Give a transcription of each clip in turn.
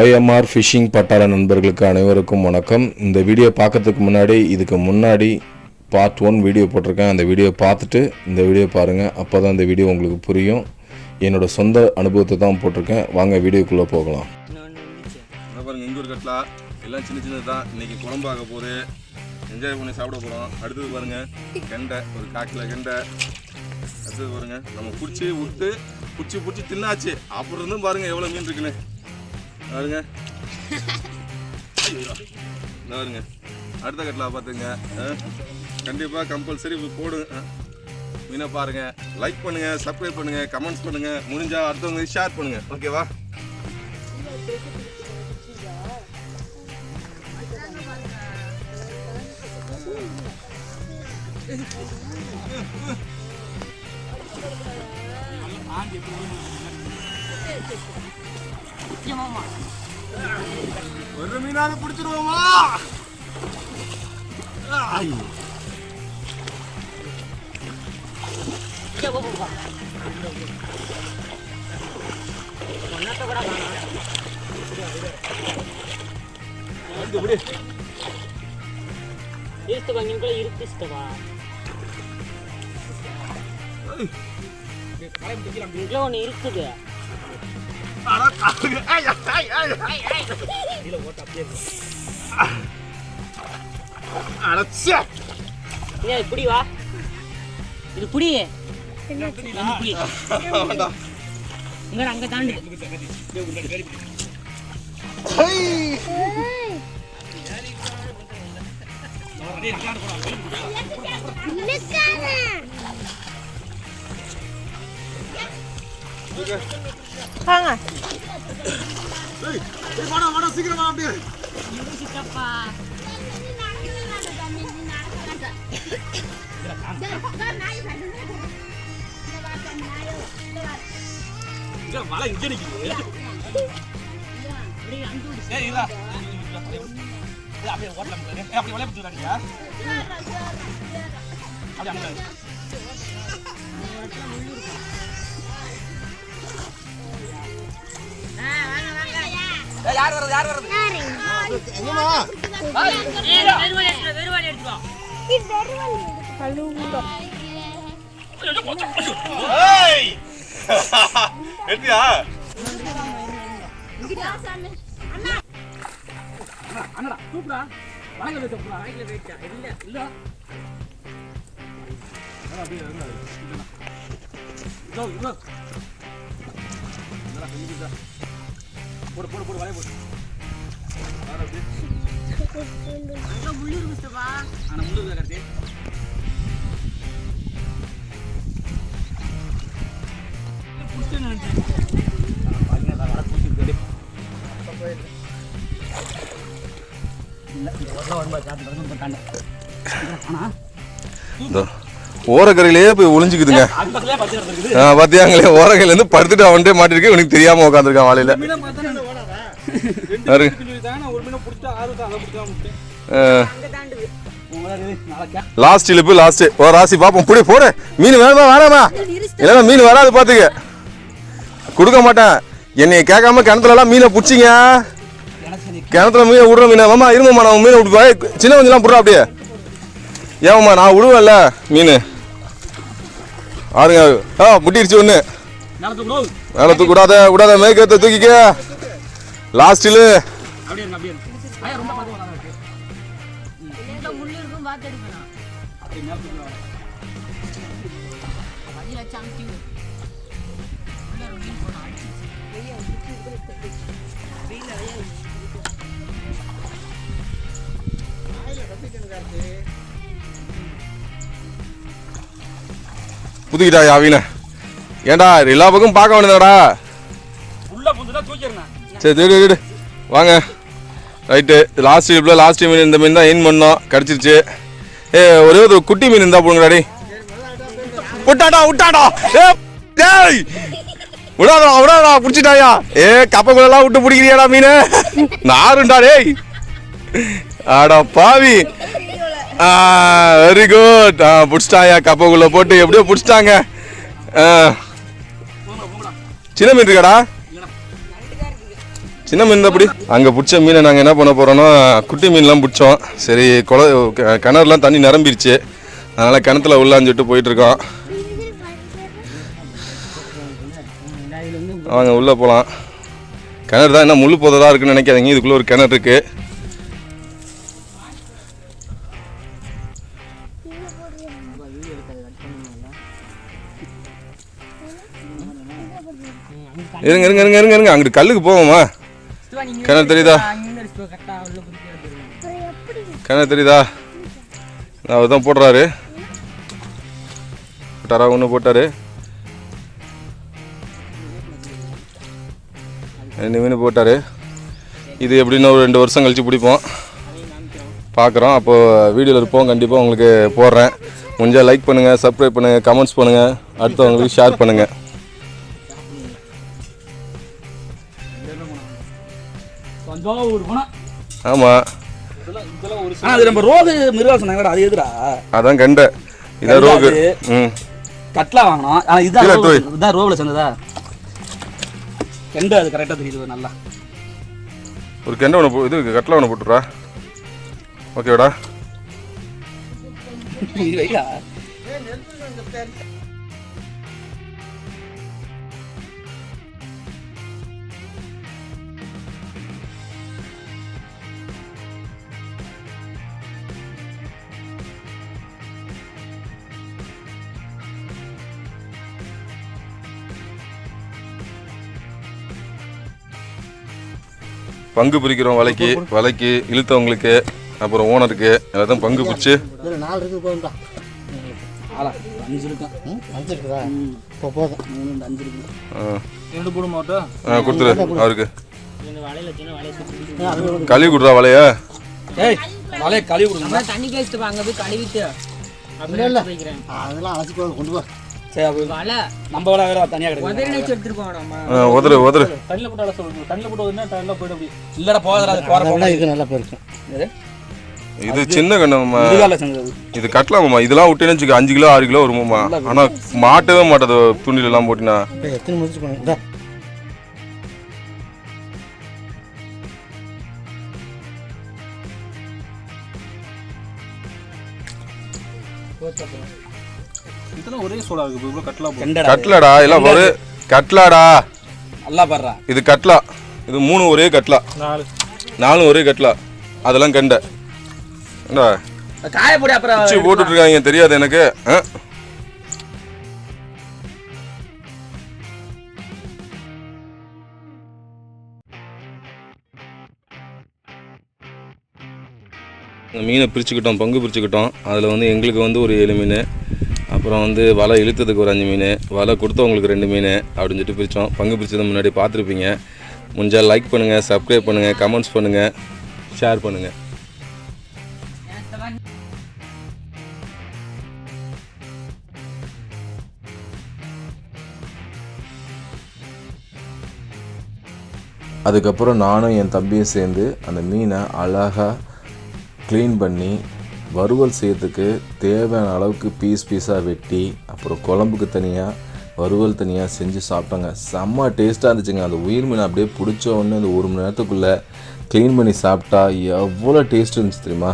OMR phishing பட்டாள நண்பர்களுக்கு அனைவருக்கும் வணக்கம். இந்த வீடியோ பார்க்கறதுக்கு முன்னாடி இதுக்கு முன்னாடி பார்ட் ஒன் வீடியோ போட்டிருக்கேன். அந்த வீடியோ பார்த்துட்டு இந்த வீடியோ பாருங்கள் அப்போ தான் இந்த வீடியோ உங்களுக்கு புரியும். என்னோட சொந்த அனுபவத்தை தான் போட்டிருக்கேன். வாங்க வீடியோக்குள்ளே போகலாம். பாருங்கள் எங்கூர் கட்லா. எல்லாம் சின்ன சின்னது. தான் இன்னைக்கு ஆக போகுது. என்ஜாய் பண்ணி சாப்பிட போகிறோம் அடுத்தது பாருங்கள் கெண்டை. ஒரு காக்கில் கெண்டை. அடுத்தது பாருங்கள் நம்ம பிடிச்சி விட்டு பிடிச்சி பிடிச்சி தின்னாச்சு. அப்புறம் இருந்தும் பாருங்க எவ்வளோ மீன் இருக்குன்னு. பாருங்க. பாருங்க. அடுத்த கட்டில் பார்த்துங்க. கண்டிப்பாக கம்பல்சரி போடுங்க. மீனை பாருங்கள் லைக் பண்ணுங்கள் சப்ஸ்கிரைப் பண்ணுங்கள் கமெண்ட்ஸ் பண்ணுங்கள் முடிஞ்சால் அடுத்தவங்க ஷேர் பண்ணுங்கள் ஓகேவா ஒரு மீனாவது பிடிச்சிருவோமா? இருக்கு இஷ்டவா ஒன்று இருக்குது. அடச்சே ஏ இப்படி வா இது புடி இது புடி இங்க அங்க தாண்டு வாடா வாடா சீக்கிரமா அப்படியே சித்தப்பா வெறுவாடி எடுத்து வெறுவாடி எடுத்துருவோம் எடுத்தியா அங்க முள்ளு இருக்கு சித்தப்பா இதோ. ஓரக்கரையிலேயே போய் ஒளிஞ்சுக்குதுங்க. பார்த்தியாங்களே ஓரக்கரையிலேருந்து படுத்துட்டு அவன்கிட்ட மாட்டிருக்கு. இவனுக்கு தெரியாமல் உட்காந்துருக்கான் வாழையில். லாஸ்ட் இழுப்பு லாஸ்ட் ஓ ராசி பார்ப்போம் புடி போடு. மீன் வேணுமா வேணாமா? இல்லைன்னா மீன் வராது பார்த்துக்க கொடுக்க மாட்டேன். என்னைய கேட்காம கிணத்துலலாம் மீனை பிடிச்சிங்க. கிணத்துல மீனை விடுற மீனை. மாமா இருமாம்மா நான் மீனை விட்டு சின்ன கொஞ்சம்லாம் புடுறா அப்படியே. ஏமாம்மா நான் விடுவேன்ல மீன். ஆறுங்க ஆ முட்டிடுச்சு ஒன்று மேலே தூக்க விடாத விடாத மேய்க்கத்தை தூக்கிக்க. லாஸ்டில் முள்ளு புதுக்கிட்டா அவீன ஏன்டா எல்லா பக்கம் பார்க்க வேண்டியதாடா சரி தேடு தேடு வாங்க. ரைட்டு. லாஸ்ட் ட்ரிப்பில் லாஸ்ட் மீன் இந்த மீன் தான் எயின் பண்ணோம். கிடச்சிருச்சு. ஏ ஒரே ஒரு குட்டி மீன் இருந்தா போடுங்கடாடி விட்டாடா விட்டாடா. ஏ டேய். விடாதடா விடாதடா பிடிச்சிட்டாயா. ஏ கப்பக்குள்ளெல்லாம் விட்டு பிடிக்கிறியாடா மீன்? நாருண்டா டேய். ஆடா பாவி. வெரி குட் ஆ பிடிச்சிட்டாயா? கப்பக்குள்ள போட்டு எப்படியோ பிடிச்சிட்டாங்க. சின்ன மீன் இருக்காடா? சின்ன மீன் தான் அப்படி அங்கே பிடிச்ச மீனை நாங்கள் என்ன பண்ண போகிறோன்னா குட்டி மீன்லாம் பிடிச்சோம். சரி குள க- கிணறுலாம் தண்ணி நிரம்பிருச்சு. அதனால் கிணத்துல உள்ளாஞ்சுட்டு போயிட்டுருக்கோம். வாங்க உள்ளே போகலாம் கிணறு தான் என்ன முள் போததாக இருக்குன்னு நினைக்காதீங்க. இதுக்குள்ளே ஒரு கிணறு இருக்குது இருங்க இருங்க இருங்க இருங்க இருங்க. அங்கிட்டு கல்லுக்கு போவோமா? கிணறு தெரியுதா? கிணறு தெரியுதா? அவர் தான் போடுறாரு. போட்டாரா ஒன்று போட்டாரு. ரெண்டு மீன் போட்டாரு. இது எப்படின்னா ஒரு ரெண்டு வருஷம் கழிச்சு பிடிப்போம். பார்க்குறோம். அப்போ வீடியோவில் இருப்போம். கண்டிப்பாக உங்களுக்கு போடுறேன். முடிஞ்சால் லைக் பண்ணுங்கள் சப்ஸ்கிரைப் பண்ணுங்கள் கமெண்ட்ஸ் பண்ணுங்கள் அடுத்தவங்களுக்கு ஷேர் பண்ணுங்கள் போனா? ஆமாம் ஆனா அது நம்ம ரோகு மிருகா சொன்னாங்கடா அது எதுடா? அதான் கண்டை. இதான் ரோகு. கட்லா வாங்கினோம். ஆனா இதுதான் கீழே ரோகு- தூய். இதுதான் ரோவில் சேர்ந்ததா? கெண்டை அது கரெக்டாக தெரியுது நல்லா. ஒரு கெண்டை ஒன்று இது கட்டில் ஒன்று போட்டுறா ஓகேவாடா. பங்கு பிரிக்கிறோம் வலைக்கு வலைக்கு இழுத்தவங்களுக்கு அப்புறம் ஓனருக்கு எல்லாத்தையும் பங்கு பிடிச்சி நாலு போதும். இருக்கு. கொடுத்துரு அவருக்கு. கழுவி கொடுறா வலைய. ஏய் வலையை கழுவி கொடுங்க. தண்ணி கேஸ்ட்டு அங்க போய் கழுவிட்டு. அதெல்லாம் அழைச்சி கொண்டு போ. சரி அப்போ வலை. நம்ம வலை வேற தனியாக உதறி கிடைக்கும் நச்சு எடுத்துருக்கோம் நம்ம. ஆ, உதறு உதறு. தண்ணியில் போட்டு வலை சொல்லுங்க. தண்ணியில் போட்டு வந்தா தண்ணியில் போயிட்டு அப்படி. இல்லடா போகாதடா அது போகிற அதை விட போகிறேன் இது நல்லா போயிருக்கும் இது சின்ன சேர்ந்தது இது கட்டலாமாம்மா இதெல்லாம் விட்டேன்னு வச்சுக்க அஞ்சு கிலோ ஆறு கிலோ வருமாம்மா. ஆனால் மாட்டவே மாட்டாது. தூண்டில் எல்லாம் போட்டினா. இப்போ எத்தனை முடிச்சு போனேன்? இதா இதெல்லாம் ஒரே சோடா இருக்கு இவ்வளோ கட்டலா கெண்டடா. கட்லாடா எல்லாம் ஒரு கட்லாடா நல்லா பாடுறா. இது கட்லா இது மூணு ஒரே கட்லா நாலு. நாலும் ஒரே கட்லா அதெல்லாம் கண்டை. ஏண்டா காயப்பொடி அப்புறம் போட்டுட்டு இருக்காங்க தெரியாது எனக்கு. ஆ? இந்த மீனை பிரிச்சுக்கிட்டோம் பங்கு பிரிச்சுக்கிட்டோம். அதில் வந்து எங்களுக்கு வந்து ஒரு ஏழு மீன். அப்புறம் வந்து வலை இழுத்ததுக்கு ஒரு அஞ்சு மீன் வலை கொடுத்தவங்களுக்கு ரெண்டு மீன் அப்படின்னு சொல்லிட்டு பிரித்தோம் பங்கு பிரித்தது முன்னாடி பார்த்துருப்பீங்க. முடிஞ்சால் லைக் பண்ணுங்கள் சப்ஸ்கிரைப் பண்ணுங்கள் கமெண்ட்ஸ் பண்ணுங்கள் ஷேர் பண்ணுங்கள் அதுக்கப்புறம் நானும் என் தம்பியும் சேர்ந்து அந்த மீனை அழகாக க்ளீன் பண்ணி வறுவல் செய்யறதுக்கு தேவையான அளவுக்கு பீஸ் பீஸாக வெட்டி அப்புறம் குழம்புக்கு தனியாக வறுவல் தனியாக செஞ்சு சாப்பிட்டோங்க. செம்ம டேஸ்ட்டாக இருந்துச்சுங்க. அந்த உயிர் மீன் அப்படியே பிடிச்ச உடனே அந்த ஒரு மணி நேரத்துக்குள்ளே க்ளீன் பண்ணி சாப்பிட்டா எவ்வளோ டேஸ்ட் இருந்துச்சு தெரியுமா?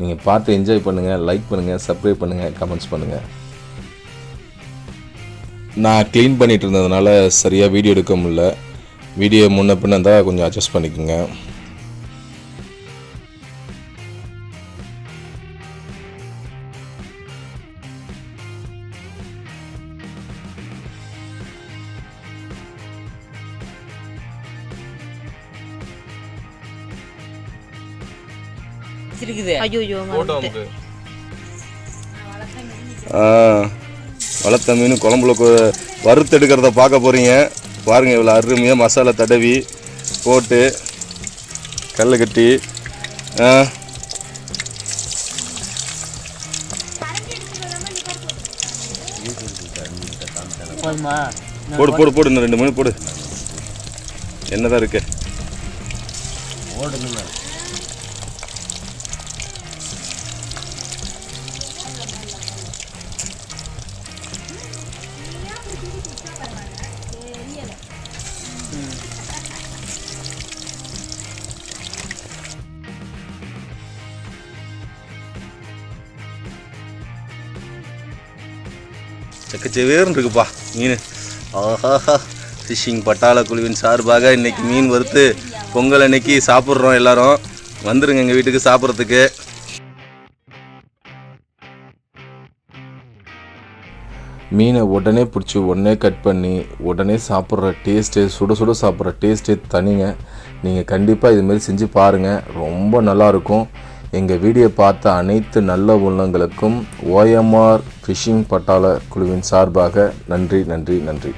நீங்கள் பார்த்து என்ஜாய் பண்ணுங்கள் லைக் பண்ணுங்கள் சப்ஸ்கிரைப் பண்ணுங்கள் கமெண்ட்ஸ் பண்ணுங்கள் நான் க்ளீன் பண்ணிகிட்டு இருந்ததுனால சரியாக வீடியோ எடுக்க முடியல. வீடியோ முன்ன பின்ன இருந்தால் கொஞ்சம் அட்ஜஸ்ட் பண்ணிக்கோங்க. இருக்குது ஐயோ வளர்த்த மீன் குழம்புல கொ- வறுத்து எடுக்கிறத பார்க்க போகிறீங்க பாருங்கள் இவ்வளோ அருமையாக மசாலா தடவி போட்டு கல்லை கட்டி. போடு போடு போடு. இன்னும் ரெண்டு மீன் போடு. என்னதான் இருக்கு? செக்கச்செவேர்னு இருக்குப்பா மீன். ஆஹாஹா ஃபிஷிங் பட்டாள குழுவின் சார்பாக இன்றைக்கி மீன் வறுத்து பொங்கல் அன்னைக்கு சாப்பிட்றோம் எல்லாரும். வந்துடுங்க எங்கள் வீட்டுக்கு சாப்பிட்றதுக்கு. மீனை உடனே பிடிச்சி உடனே கட் பண்ணி உடனே சாப்பிட்ற டேஸ்ட்டு சுட சுட சாப்பிட்ற டேஸ்ட்டே தனிங்க. நீங்கள் கண்டிப்பாக இதுமாரி செஞ்சு பாருங்கள் ரொம்ப நல்லாயிருக்கும் எங்கள் வீடியோ பார்த்த அனைத்து நல்ல உள்ளங்களுக்கும் ஓஎம்ஆர் ஃபிஷிங் பட்டாள குழுவின் சார்பாக நன்றி நன்றி நன்றி.